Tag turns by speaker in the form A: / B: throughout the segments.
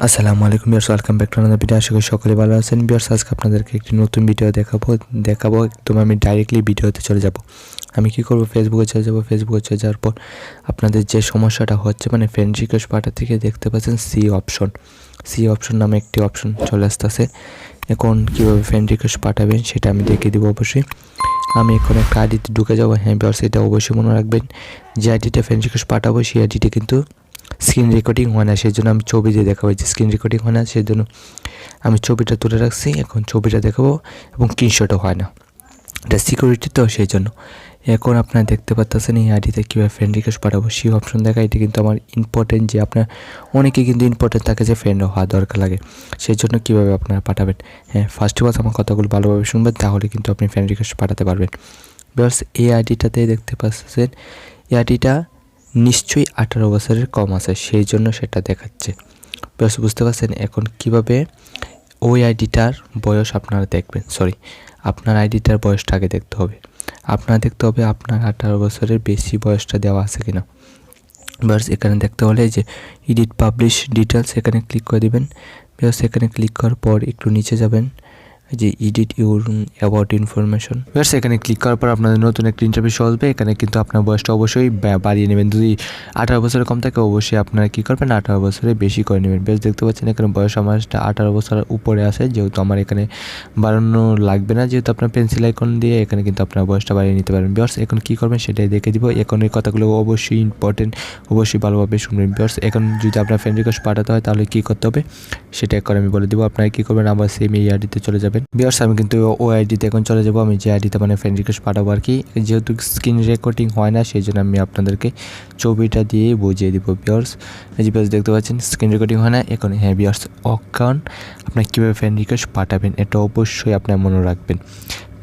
A: আসসালামু আলাইকুম dears welcome back to another video আশা করি সকলে ভালো আছেন। বিয়ার্স আজকে আপনাদেরকে একটি নতুন ভিডিও দেখাবো। দেখাবো, একদম আমি ডাইরেক্টলি ভিডিওতে চলে যাব। আমি কি করব? ফেসবুকে চলে যাব। ফেসবুকে চলে যাওয়ার পর আপনাদের যে সমস্যাটা হচ্ছে মানে ফ্রেন্ড রিকোয়েস্ট পাঠা থেকে দেখতে পাচ্ছেন সি অপশন সি অপশন নামে একটি অপশন চলে আসতেছে। এখন কীভাবে ফ্রেন্ড রিকোয়েস্ট পাঠাবেন সেটা আমি দেখিয়ে দেবো অবশ্যই। আমি এখন একটা আইডিতে ঢুকে যাব। হ্যাঁ বিয়ার্স এটা অবশ্যই মনে রাখবেন। যে আইডিটা ফ্রেন্ড রিকোয়েস্ট পাঠাবো, সেই আইডিটা কিন্তু স্ক্রিন রেকর্ডিং হয় না সেই জন্য আমি ছবি দিয়ে দেখাবো। যে স্ক্রিন রেকর্ডিং হয় না সেই জন্য আমি ছবিটা তুলে রাখছি, এখন ছবিটা দেখাবো এবং স্ক্রিনশটও হয় না। এটা সিকিউরিটি তো সেই জন্য এখন আপনারা দেখতে পাচ্ছেন এই আইডিতে কীভাবে ফ্রেন্ড রিকোয়েস্ট পাঠাবো, সেই অপশন দেখা। এটি কিন্তু আমার ইম্পর্টেন্ট যে আপনার, অনেকে কিন্তু ইম্পর্টেন্ট থাকে যে ফ্রেন্ড হওয়া দরকার লাগে সেই জন্য কীভাবে আপনারা পাঠাবেন। হ্যাঁ ফার্স্ট অফ অল আমার কথাগুলো ভালোভাবে শুনবেন, তাহলে কিন্তু আপনি ফ্রেন্ড রিকোয়েস্ট পাঠাতে পারবেন। বিকজ এই আইডিটাতে দেখতে পাচ্ছেন, এই আইডিটা নিশ্চয়ই আঠারো বছরের কম আছে, সেই জন্য সেটা দেখাচ্ছে। প্লাস বুঝতে পারছেন? এখন কীভাবে ওই আইডিটার বয়স আপনারা দেখবেন। সরি আপনার আইডিটার বয়সটা আগে দেখতে হবে। আপনার দেখতে হবে আপনার আঠারো বছরের বেশি বয়সটা দেওয়া আছে কিনা। বাস এখানে দেখতে হলে যে এডিট পাবলিশ ডিটেলস এখানে ক্লিক করে দেবেন। প্লাস এখানে ক্লিক করার পর একটু নিচে যাবেন। যে এডিট ইউর অ্যাবাউট ইনফরমেশন এবার এখানে ক্লিক করার পর আপনাদের নতুন একটা ইন্টারভিউ আসবে এখানে কিন্তু আপনার বয়সটা অবশ্যই বাড়িয়ে নেবেন। যদি আঠারো বছরের কম থাকে, অবশ্যই আপনারা কী করবেন? আঠারো বছরের বেশি করে নেবেন। বেশ দেখতে পাচ্ছেন এখানে বয়স আমার আঠারো বছরের উপরে আছে। যেহেতু আমার এখানে বাড়ানো লাগবে না। যেহেতু আপনার পেন্সিল আইকন দিয়ে এখানে কিন্তু আপনার বয়সটা বাড়িয়ে নিতে পারবেন। বিয়ার্স এখন কী করবেন সেটাই দেখে দিব। এখন এই কথাগুলো অবশ্যই ইম্পর্টেন্ট অবশ্যই ভালোভাবে শুনবেন। বিয়ার্স এখন যদি আপনার ফ্রেন্ড রিকোয়েস্ট পাঠাতে হয়, তাহলে কী করতে হবে? সেটা করে আমি বলে দেবো। আপনারা কী করবেন? আবার সেম এই আইডিতে চলে যাবেন। বিয়ার্স আমি কিন্তু ও আইডিতে এখন চলে যাব। আমি যে আইডিতে মানে ফ্রেন্ড রিকোয়েস্ট পাঠাবো আর কি। যেহেতু স্ক্রিন রেকর্ডিং হয় না, সেই জন্য আমি আপনাদেরকে ছবিটা দিয়ে বুঝিয়ে দিব বিয়ার্স এই যে বিয়ার্স দেখতে পাচ্ছেন স্ক্রিন রেকর্ডিং হয় না। এখন হ্যাঁ বিয়ার্স অকান আপনার কীভাবে ফ্রেন্ড রিকোয়েস্ট পাঠাবেন, এটা অবশ্যই আপনার মনে রাখবেন।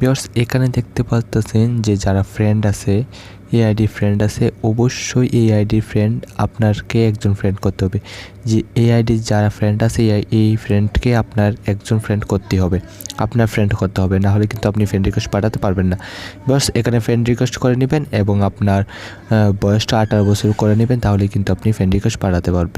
A: বিয়ার্স এখানে দেখতে পাচ্ছেন যে যারা ফ্রেন্ড আছে এই আইডি ফ্রেন্ড আছে, অবশ্যই এই আইডি ফ্রেন্ড আপনাকে একজন ফ্রেন্ড করতে হবে। যে এই আইডি যারা ফ্রেন্ড আছে এই- এই ফ্রেন্ডকে আপনার একজন ফ্রেন্ড করতে হবে। আপনার ফ্রেন্ড করতে হবে, না হলে কিন্তু আপনি ফ্রেন্ড রিকোয়েস্ট পাঠাতে পারবেন না। বাস এখানে ফ্রেন্ড রিকোয়েস্ট করে নেবেন এবং আপনার বয়সটা আঠারো বছর করে নেবেন, তাহলে কিন্তু আপনি ফ্রেন্ড রিকোয়েস্ট পাঠাতে পারবেন।